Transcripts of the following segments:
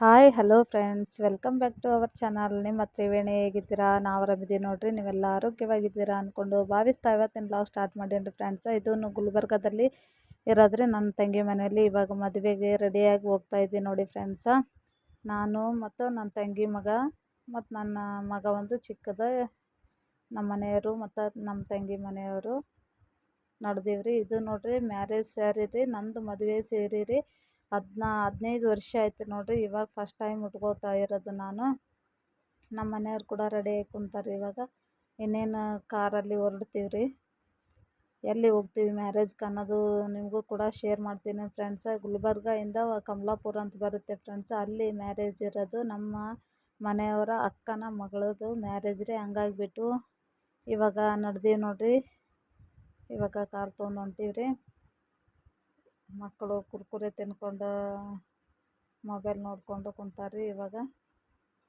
Hi hello friends welcome back to our channel ನಿಮ್ಮ ತ್ರಿವೇಣಿ ಹೇಗಿದ್ದೀರಾ? ನಾವು ಆರಾಮಿದ್ದೀವಿ ನೋಡಿರಿ. ನೀವೆಲ್ಲ ಆರೋಗ್ಯವಾಗಿದ್ದೀರಾ ಅಂದ್ಕೊಂಡು ಭಾವಿಸ್ತಾ ಇವತ್ತಿನ ಬ್ಲಾಗ್ ಸ್ಟಾರ್ಟ್ ಮಾಡೀನಿ ಫ್ರೆಂಡ್ಸ್ ಇದನ್ನು ಗುಲ್ಬರ್ಗದಲ್ಲಿ ಇರೋದ್ರೆ ನನ್ನ ತಂಗಿ ಮನೆಯಲ್ಲಿ. ಇವಾಗ ಮದುವೆಗೆ ರೆಡಿಯಾಗಿ ಹೋಗ್ತಾ ಇದ್ದೀನಿ ನೋಡಿ ಫ್ರೆಂಡ್ಸ ನಾನು ಮತ್ತು ನನ್ನ ತಂಗಿ ಮಗ ಮತ್ತು ನನ್ನ ಮಗ ಒಂದು ಚಿಕ್ಕದ ನಮ್ಮ ಮನೆಯವರು ಮತ್ತು ನಮ್ಮ ತಂಗಿ ಮನೆಯವರು ನಡೆದೀವ್ರಿ. ಇದು ನೋಡಿರಿ ಮ್ಯಾರೇಜ್ ಸ್ಯಾರಿ ರೀ. ನಂದು ಮದುವೆ ಸೇರಿ ರೀ. ಹದಿನಾ, ಹದಿನೈದು ವರ್ಷ ಆಯ್ತು ನೋಡಿರಿ ಇವಾಗ ಫಸ್ಟ್ ಟೈಮ್ ಉಟ್ಕೋತಾ ಇರೋದು ನಾನು. ನಮ್ಮ ಮನೆಯವ್ರು ಕೂಡ ರೆಡಿ ಆಗಿ ಕುಂತಾರೆ ಇವಾಗ. ಇನ್ನೇನು ಕಾರಲ್ಲಿ ಹೊರಡ್ತೀವಿ ರೀ ಎಲ್ಲಿ ಹೋಗ್ತೀವಿ ಮ್ಯಾರೇಜ್ಗೆ ಅನ್ನೋದು ನಿಮಗೂ ಕೂಡ ಶೇರ್ ಮಾಡ್ತೀನಿ ಫ್ರೆಂಡ್ಸ ಗುಲ್ಬರ್ಗದಿಂದ ಕಮಲಾಪುರ ಅಂತ ಬರುತ್ತೆ ಫ್ರೆಂಡ್ಸ್ ಅಲ್ಲಿ ಮ್ಯಾರೇಜ್ ಇರೋದು ನಮ್ಮ ಮನೆಯವರ ಅಕ್ಕನ ಮಗಳದು ಮ್ಯಾರೇಜ್ ರೀ. ಹಂಗಾಗಿಬಿಟ್ಟು ಇವಾಗ ನಡ್ದೀವಿ ನೋಡಿರಿ. ಇವಾಗ ಕಾರ್ ತೊಗೊಂಡು ಹೊಂಟೀವಿ ರೀ ಮಕ್ಕಳು ಕುರ್ಕುರೆ ತಿನ್ಕೊಂಡು ಮೊಬೈಲ್ ನೋಡಿಕೊಂಡು ಕುಂತಾರೆ ರೀ ಇವಾಗ.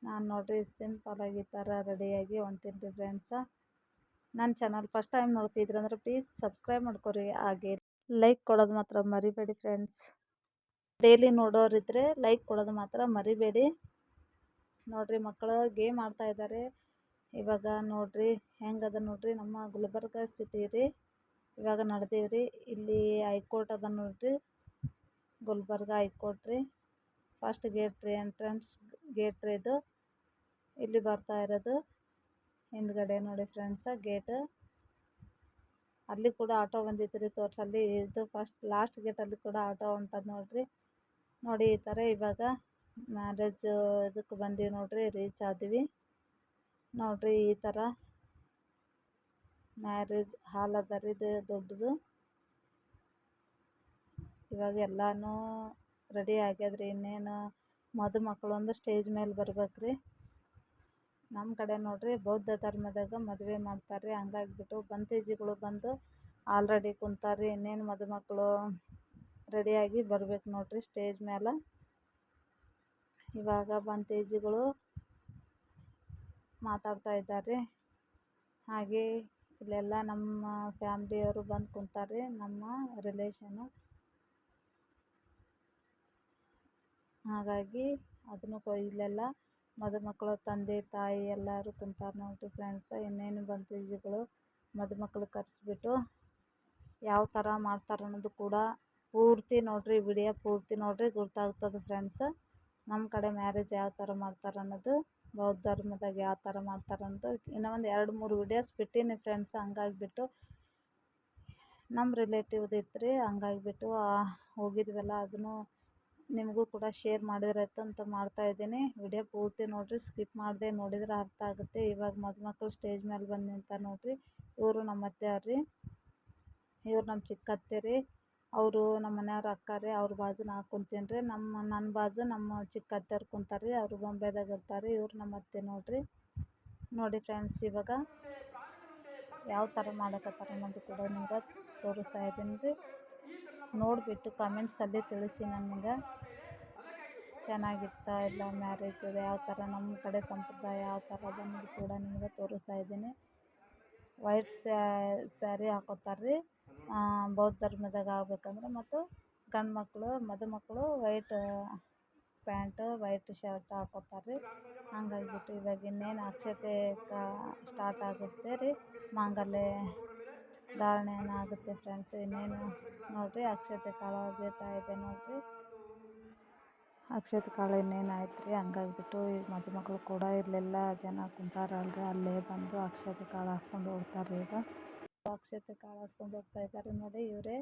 ನಾನು ನೋಡಿರಿ ಸಿಂಪಲ್ಲಾಗಿ ಈ ಥರ ರೆಡಿಯಾಗಿ ಹೊಂಟೀನಿ ರೀ ಫ್ರೆಂಡ್ಸ ನನ್ನ ಚಾನಲ್ ಫಸ್ಟ್ ಟೈಮ್ ನೋಡ್ತಿದ್ರೆ ಅಂದ್ರೆ ಪ್ಲೀಸ್ ಸಬ್ಸ್ಕ್ರೈಬ್ ಮಾಡ್ಕೊರಿ. ಹಾಗೆ ಲೈಕ್ ಕೊಡೋದು ಮಾತ್ರ ಮರಿಬೇಡಿ ಫ್ರೆಂಡ್ಸ್ ಡೈಲಿ ನೋಡೋರಿದ್ರೆ ಲೈಕ್ ಕೊಡೋದು ಮಾತ್ರ ಮರಿಬೇಡಿ. ನೋಡಿರಿ ಮಕ್ಕಳು ಗೇಮ್ ಆಡ್ತಾ ಇದ್ದಾರೆ ಇವಾಗ ನೋಡಿರಿ ಹೆಂಗದ ನೋಡಿರಿ ನಮ್ಮ ಗುಲ್ಬರ್ಗ ಸಿಟಿ ರೀ. ಇವಾಗ ನಡೆದೀವಿ ರೀ ಇಲ್ಲಿ ಹೈಕೋರ್ಟ್ ಅದ ನೋಡಿರಿ. ಗುಲ್ಬರ್ಗ ಹೈಕೋರ್ಟ್ ರೀ. ಫಸ್ಟ್ ಗೇಟ್ ರೀ ಎಂಟ್ರೆನ್ಸ್ ಗೇಟ್ ರೀ ಇದು. ಇಲ್ಲಿ ಬರ್ತಾ ಇರೋದು. ಹಿಂದ್ಗಡೆ ನೋಡಿ ಫ್ರೆಂಡ್ಸ ಗೇಟ್ ಅಲ್ಲಿ ಕೂಡ ಆಟೋ ಬಂದಿತ್ತು ರೀ ತೋರ್ಸಲ್ಲಿ ಇದು ಫಸ್ಟ್ ಲಾಸ್ಟ್ ಗೇಟಲ್ಲಿ ಕೂಡ ಆಟೋ ಹೊಂಟದ ನೋಡಿರಿ. ನೋಡಿ ಈ ಥರ ಇವಾಗ ಮ್ಯಾರೇಜ್ ಇದಕ್ಕೆ ಬಂದೀವಿ ನೋಡಿರಿ ರೀಚ್ ಆದ್ವಿ. ನೋಡಿರಿ ಈ ಥರ ಮ್ಯಾರೇಜ್ ಹಾಲ್ ಅದ ರೀ ಇದು ದೊಡ್ಡದು. ಇವಾಗ ಎಲ್ಲನೂ ರೆಡಿ ಆಗ್ಯದ್ರಿ. ಇನ್ನೇನು ಮದುಮಕ್ಕಳು ಒಂದು ಸ್ಟೇಜ್ ಮೇಲೆ ಬರ್ಬೇಕು ರೀ ನಮ್ಮ ಕಡೆ ನೋಡಿರಿ ಬೌದ್ಧ ಧರ್ಮದಾಗ ಮದುವೆ ಮಾಡ್ತಾರೆ ರೀ ಹಂಗಾಗ್ಬಿಟ್ಟು ಬಂತೇಜಿಗಳು ಬಂದು ಆಲ್ರೆಡಿ ಕುಂತಾರೆ ಇನ್ನೇನು ಮದುಮಕ್ಕಳು ರೆಡಿಯಾಗಿ ಬರ್ಬೇಕು ನೋಡಿರಿ ಸ್ಟೇಜ್ ಮೇಲೆ ಇವಾಗ ಬಂತೇಜಿಗಳು ಮಾತಾಡ್ತಾ ಇದ್ದಾರೆ ಹಾಗೆ ಇಲ್ಲೆಲ್ಲ ನಮ್ಮ ಫ್ಯಾಮ್ಲಿಯವರು ಬಂದು ಕುಂತಾರೆ ನಮ್ಮ ರಿಲೇಷನು ಹಾಗಾಗಿ ಅದನ್ನು ಕೊ, ಇಲ್ಲೆಲ್ಲ ಮದುಮಕ್ಕಳ, ತಂದೆ, ತಾಯಿ ಎಲ್ಲರೂ ಕುಂತಾರೆ ನೋಡಿರಿ ಫ್ರೆಂಡ್ಸ ಇನ್ನೇನು ಬಂತೇಜಿಗಳು ಮದುಮಕ್ಳು ಕರೆಸ್ಬಿಟ್ಟು ಯಾವ ಥರ ಮಾಡ್ತಾರೆ ಅನ್ನೋದು ಕೂಡ ಪೂರ್ತಿ ನೋಡಿರಿ, ವಿಡಿಯೋ ಪೂರ್ತಿ ನೋಡಿರಿ ಗೊತ್ತಾಗ್ತದೆ ಫ್ರೆಂಡ್ಸ್ ನಮ್ಮ ಕಡೆ ಮ್ಯಾರೇಜ್ ಯಾವ ಥರ ಮಾಡ್ತಾರೆ ಅನ್ನೋದು ಬೌದ್ಧ ಧರ್ಮದಾಗ ಯಾವ ಥರ ಮಾಡ್ತಾರೆ ಅಂತ ಇನ್ನೂ ಒಂದು ಎರಡು ಮೂರು ವಿಡಿಯೋಸ್ ಬಿಟ್ಟೀನಿ ಫ್ರೆಂಡ್ಸ್ ಹಂಗಾಗಿಬಿಟ್ಟು ನಮ್ಮ ರಿಲೇಟಿವ್ದು ಇತ್ತು ರೀ ಹಂಗಾಗಿಬಿಟ್ಟು ಹೋಗಿದ್ವಲ್ಲ, ಅದನ್ನು ನಿಮಗೂ ಕೂಡ ಶೇರ್ ಮಾಡಿದ್ರಾಯ್ತು ಅಂತ ಮಾಡ್ತಾಯಿದ್ದೀನಿ ವಿಡಿಯೋ ಪೂರ್ತಿ ನೋಡಿರಿ ಸ್ಕಿಪ್ ಮಾಡದೆ ನೋಡಿದ್ರೆ ಅರ್ಥ ಆಗುತ್ತೆ. ಇವಾಗ ಮದುಮಕ್ಳು ಸ್ಟೇಜ್ ಮೇಲೆ ಬಂದು ನಿಂತಾರೆ ನೋಡಿರಿ, ಇವರು ನಮ್ಮ ಅತ್ತೆಯವ್ರು ರೀ ಇವ್ರು ನಮ್ಮ ಚಿಕ್ಕತ್ತೆ ರೀ ಅವರು ನಮ್ಮ ಮನೆಯವ್ರು ಅಕ್ಕ ರೀ ಅವ್ರ ಬಾಜು ನಾ ಕುಂತೀನಿ ರೀ ನಮ್ಮ ನನ್ನ ಬಾಜು ನಮ್ಮ ಚಿಕ್ಕ ಅತ್ತೆಯವ್ರು ಕುಂತಾರೆ ರೀ ಅವರು ಬಾಂಬೆದಾಗ ಇರ್ತಾರೆ ಇವ್ರು ನಮ್ಮ ಅತ್ತೆ ನೋಡಿರಿ. ನೋಡಿ ಫ್ರೆಂಡ್ಸ್ ಇವಾಗ ಯಾವ ಥರ ಮಾಡಕತ್ತಾರೆ ಅನ್ನೋದು ಕೂಡ ನಿಮ್ಗೆ ತೋರಿಸ್ತಾ ಇದ್ದೀನಿ ರೀ ನೋಡಿಬಿಟ್ಟು ಕಮೆಂಟ್ಸಲ್ಲಿ ತಿಳಿಸಿ ನನಗೆ. ಚೆನ್ನಾಗಿತ್ತಾ ಇಲ್ಲ ಮ್ಯಾರೇಜ್ ಯಾವ ಥರ ನಮ್ಮ ಕಡೆ ಸಂಪ್ರದಾಯ, ಯಾವ ಥರ ಅದನ್ನು ಕೂಡ ನಿಮಗೆ ತೋರಿಸ್ತಾ ಇದ್ದೀನಿ. ವೈಟ್ ಸ್ಯಾರಿ ಹಾಕೋತಾರೆ ರೀ ಬೌದ್ಧ ಧರ್ಮದಾಗ ಆಗ್ಬೇಕಂದ್ರೆ ಮತ್ತು ಗಂಡು ಮಕ್ಕಳು ಮದುಮಕ್ಕಳು ವೈಟ್ ಪ್ಯಾಂಟ್, ವೈಟ್ ಶರ್ಟ್ ಹಾಕ್ಕೋತಾರೆ ರೀ. ಹಂಗಾಗ್ಬಿಟ್ಟು ಇವಾಗ ಇನ್ನೇನು ಅಕ್ಷತೆ ಕಾ ಸ್ಟಾರ್ಟ್ ಆಗುತ್ತೆ ರೀ. ಮಾಂಗಲ್ಯ ಧಾರಣೆ ಆಗುತ್ತೆ ಫ್ರೆಂಡ್ಸ್ ಇನ್ನೇನು ನೋಡಿರಿ ಅಕ್ಷತೆ ಕಾಲ ಬೀಳ್ತಾ ಇದೆ ನೋಡಿರಿ. ಅಕ್ಷತೆ ಕಾಲ ಇನ್ನೇನು ಆಯ್ತು ರೀ, ಹಂಗಾಗಿಬಿಟ್ಟು ಈಗ ಮದುಮಕ್ಳು ಕೂಡ ಇಲ್ಲೆಲ್ಲ ಜನ ಕುಂತಾರಲ್ರಿ, ಅಲ್ಲೇ ಬಂದು ಅಕ್ಷತೆ ಕಾಳು ಹಾಸ್ಕೊಂಡು ಹೋಗ್ತಾರೆ ಈಗ. ಅಕ್ಷತೆ ಕಾಳು ಹಾಸ್ಕೊಂಡು ಹೋಗ್ತಾ ಇದ್ದಾರೆ ನೋಡಿ ಇವರೇ.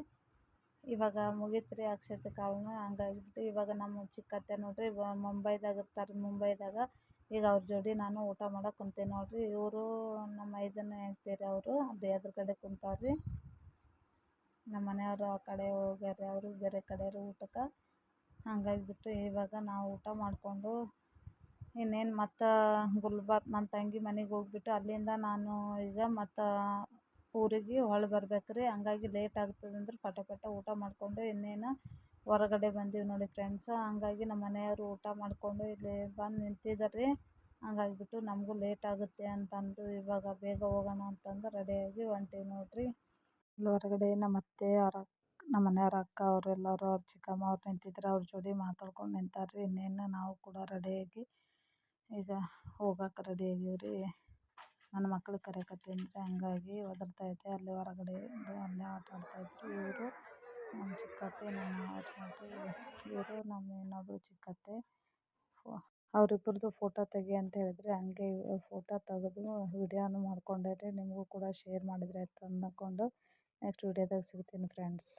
ಇವಾಗ ಮುಗೀತು ರೀ ಅಕ್ಷತೆ ಕಾಳನ್ನ ಹಂಗಾಗಿಬಿಟ್ಟು ಇವಾಗ ನಮ್ಮ ಚಿಕ್ಕತ್ತೆ ನೋಡಿರಿ ಮುಂಬೈದಾಗ ಇರ್ತಾರೆ ಮುಂಬೈದಾಗ. ಈಗ ಅವ್ರ ಜೋಡಿ ನಾನು ಊಟ ಮಾಡಕ್ಕೆ ಕುಂತೀನಿ ನೋಡಿರಿ. ಇವರು ನಮ್ಮ ಐದನೇ ಹೆಂಡ್ತಿ ಅವರು ಅಲ್ಲಿ ಎದುರುಗಡೆ ಕುಂತಾರೆ ರೀ ನಮ್ಮ ಮನೆಯವರು ಆ ಕಡೆ ಹೋಗ್ಯಾರ ಅವರು, ಬೇರೆ ಕಡೆ ರೀ ಊಟಕ್ಕೆ. ಹಂಗಾಗಿಬಿಟ್ಟು ಇವಾಗ ನಾವು ಊಟ ಮಾಡಿಕೊಂಡು ಇನ್ನೇನು ಮತ್ತು ಗುಲ್ಬರ್ಗ ನನ್ನ ತಂಗಿ ಮನೆಗೆ ಹೋಗ್ಬಿಟ್ಟು ಅಲ್ಲಿಂದ ನಾನು ಈಗ ಮತ್ತು ಊರಿಗೆ ಹೊಳ್ಳಿ ಬರ್ಬೇಕು ರೀ ಹಂಗಾಗಿ ಲೇಟ್ ಆಗ್ತದೆ ಅಂದ್ರೆ ಪಟ ಪಟ ಊಟ ಮಾಡಿಕೊಂಡು ಇನ್ನೇನು ಹೊರಗಡೆ ಬಂದೀವಿ ನೋಡಿ ಫ್ರೆಂಡ್ಸ್ ಹಂಗಾಗಿ ನಮ್ಮ ಮನೆಯವರು ಊಟ ಮಾಡಿಕೊಂಡು ಇಲ್ಲಿ ಬಂದು ನಿಂತಿದ್ದಾರೆ ರೀ ಹಂಗಾಗಿಬಿಟ್ಟು ನಮಗೂ ಲೇಟ್ ಆಗುತ್ತೆ ಅಂತಂದು ಇವಾಗ ಬೇಗ ಹೋಗೋಣ ಅಂತಂದು ರೆಡಿಯಾಗಿ ಹೊಂಟೀವಿ ನೋಡಿರಿ. ಇಲ್ಲಿ ಹೊರಗಡೆ ನಮ್ಮ ಅತ್ತೆ, ಅವ್ರ ನಮ್ಮ ಮನೆಯವ್ರ ಅಕ್ಕ ಅವರೆಲ್ಲರೂ ಅವ್ರ ಚಿಕ್ಕಮ್ಮ ಅವ್ರು ನಿಂತಿದ್ರು. ಅವ್ರ ಜೋಡಿ ಮಾತಾಡ್ಕೊಂಡು ನಿಂತಾರ್ರಿ. ಇನ್ನೇನು ನಾವು ಕೂಡ ರೆಡಿಯಾಗಿ ಈಗ ಹೋಗಕ್ಕೆ ರೆಡಿ ಆಗೀವಿ ರೀ ನನ್ನ ಮಕ್ಳು ಕರೆಯಕತ್ತೀನಿ ಹಂಗಾಗಿ ಒದರ್ತಾ ಇದ್ದೆ. ಅಲ್ಲಿ ಹೊರಗಡೆ ಅಲ್ಲೇ ಆಟ ಆಡ್ತಾಯಿದ್ರು ಇವರು ನಮ್ಮ ಚಿಕ್ಕತ್ತೆ ನಮ್ಮ ಇವರು ನಮ್ಮ ಇನ್ನೊಬ್ಬರು ಚಿಕ್ಕತ್ತೆ. ಅವರಿಬ್ಬರದು ಫೋಟೋ ತೆಗಿ ಅಂತ ಹೇಳಿದ್ರೆ ಹಂಗೆ ಫೋಟೋ ತೆಗೆದು ವಿಡಿಯೋನು ಮಾಡ್ಕೊಂಡೆ ರೀ ನಿಮಗೂ ಕೂಡ ಶೇರ್ ಮಾಡಿದ್ರೆ ಆಯ್ತು ಅಂದ್ಕೊಂಡು ನೆಕ್ಸ್ಟ್ ವಿಡಿಯೋದಾಗ ಸಿಗ್ತೀನಿ ಫ್ರೆಂಡ್ಸ್